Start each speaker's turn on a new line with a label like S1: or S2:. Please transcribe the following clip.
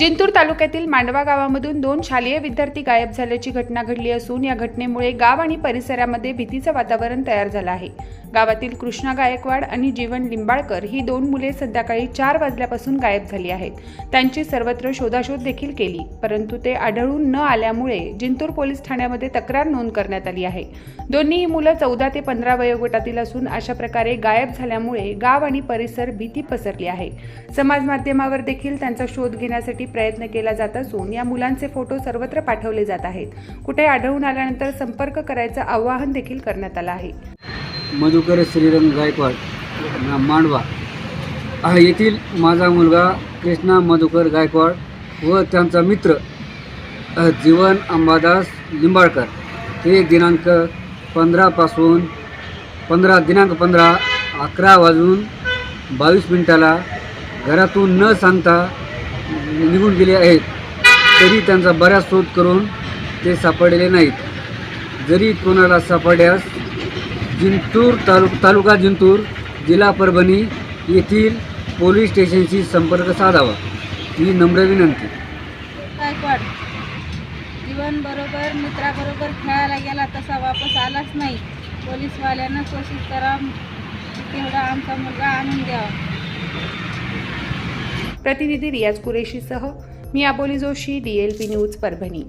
S1: जिंतूर तालुक्यातील मांडवा गावामधून दोन शालेय विद्यार्थी गायब झाल्याची घटना घडली असून या घटनेमुळे गाव आणि परिसरामध्ये भीतीचं वातावरण तयार झालं आहे. गावातील कृष्णा गायकवाड आणि जीवन लिंबाळकर ही दोन मुले संध्याकाळी चार वाजल्यापासून गायब झाली आहेत. त्यांची सर्वत्र शोधाशोध देखील केली परंतु ते आढळून न आल्यामुळे जिंतूर पोलीस ठाण्यामध्ये तक्रार नोंद करण्यात आली आहे. दोन्ही मुलं चौदा ते पंधरा वयोगटातील असून अशा प्रकारे गायब झाल्यामुळे गाव आणि परिसर भीती पसरली आहे. समाज माध्यमावर देखील त्यांचा शोध घेण्यासाठी प्रयत्न केला जात असून या मुलांचे फोटो सर्वत्र पाठवले जात आहेत. कुठे आढळून आल्यानंतर संपर्क करायचं आवाहन देखील करण्यात आलं आहे.
S2: मधुकर श्रीरंग गायकवाड ना- मांडवा. येथील माझा मुलगा कृष्णा मधुकर गायकवाड व त्यांचा मित्र जीवन अंबादास लिंबाळकर हे दिनांक पंधरापासून पंधरा दिनांक पंधरा अकरा वाजून बावीस मिनिटाला घरातून न सांगता निघून गेले आहेत. तरी त्यांचा बऱ्याच शोध करून ते सापडलेले नाहीत. जरी कोणाला सापडल्यास जिंतूर तालु तालुका जिंतूर जिल्हा परभणी येथील पोलीस स्टेशनशी संपर्क साधावा. ही नम्र विनंती.
S3: गायकवाड जीवन बरोबर मित्राबरोबर खेळायला गेला तसा वापस आलाच नाही. पोलीसवाल्यांना कोशिश करा तेवढा आमचा मुलगा आणून द्यावा.
S1: प्रतिनिधी रियाज कुरेशीसह मी अबोली जोशी डीएलपी न्यूज परभणी.